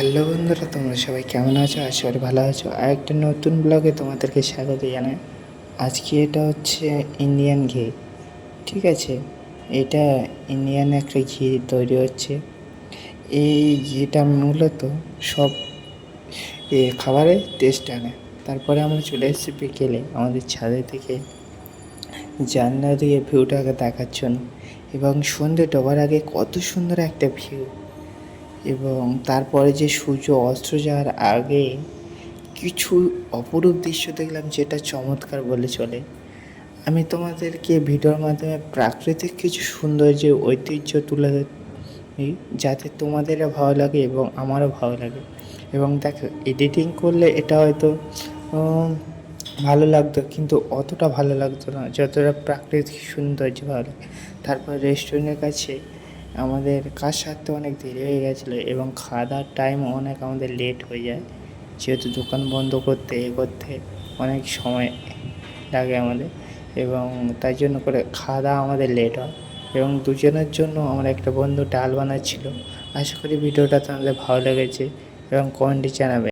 Hello বন্ধুরা, তোমরা সবাই কেমন আছো? আশা করি ভালো আছো। আর একটা নতুন ব্লগে তোমাদেরকে স্বাগত জানাই। আজকে এটা হচ্ছে ইন্ডিয়ান ঘি, ঠিক আছে? এটা ইন্ডিয়ান একটা ঘি তৈরি হচ্ছে। এই ঘিটা মূলত সব, এ, খাবারে টেস্ট আনে। তারপরে আমরা চলে এসেছি বিকেলে, আমাদের ছাদে থেকে। জানলা দিয়ে ভিউটাকে দেখার জন্য। এবং সন্ধে ডোবার আগে কত সুন্দর একটা ভিউ এবং তারপরে যে সূর্য অস্ত্র যাওয়ার আগে কিছু অপরূপ দৃশ্য দেখলাম যেটা চমৎকার বলে চলে। আমি তোমাদেরকে ভিডিওর মাধ্যমে প্রাকৃতিক কিছু সৌন্দর্য ঐতিহ্য তুলে যাতে তোমাদেরও ভালো লাগে এবং আমারও ভালো লাগে। এবং দেখো এডিটিং করলে এটা হয়তো ভালো লাগতো, কিন্তু অতটা ভালো লাগতো না, যতটা প্রাকৃতিক সৌন্দর্য ভালো লাগে। তারপর রেস্টুরেন্টের কাছে আমাদের কাজ সারতে অনেক দেরি হয়ে গেছিল এবং খাওয়া দাওয়ার টাইম অনেক আমাদের লেট হয়ে যায়। যেহেতু দোকান বন্ধ করতে এ করতে অনেক সময় লাগে আমাদের এবং তাই জন্য করে খাওয়া দাওয়া আমাদের লেট হয় এবং দুজনের জন্য আমার একটা বন্ধু ডাল বানাচ্ছিল। আশা করি ভিডিওটা তোমাদের ভালো লেগেছে এবং কমেন্টে জানাবে